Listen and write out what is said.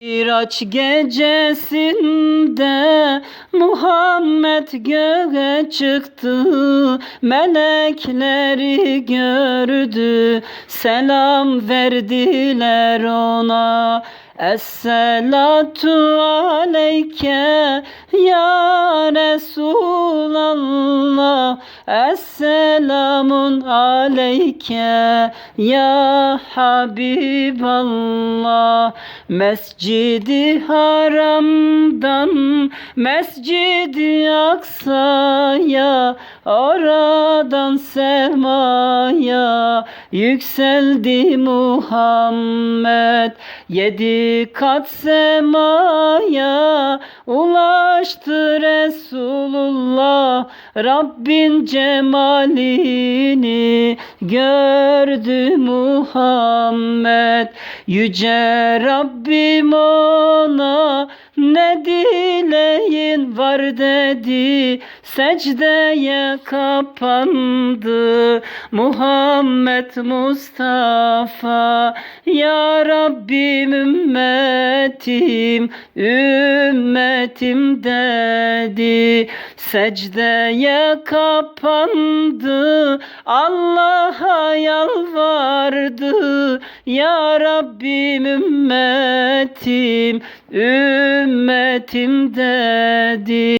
Miraç gecesinde Muhammed göğe çıktı Melekleri gördü Selam verdiler ona Esselatu aleyke ya Resulallah. Esselamun aleyke ya Habiballah. Mescidi haramdan Mescidi aksaya Oradan semaya Yükseldi Muhammed. Yedi kat semaya Ulaştı Resulullah. Rabbin cemalini gördü Muhammed. Yüce Rabbim ona ne dileyin var dedi Secdeye kapandı. Muhammed Mustafa Ya Rabbim ümmetim ümmetim dedi. Secdeye kapandı Allah'a yalvardı. Ya Rabbim ümmetim ümmetim dedi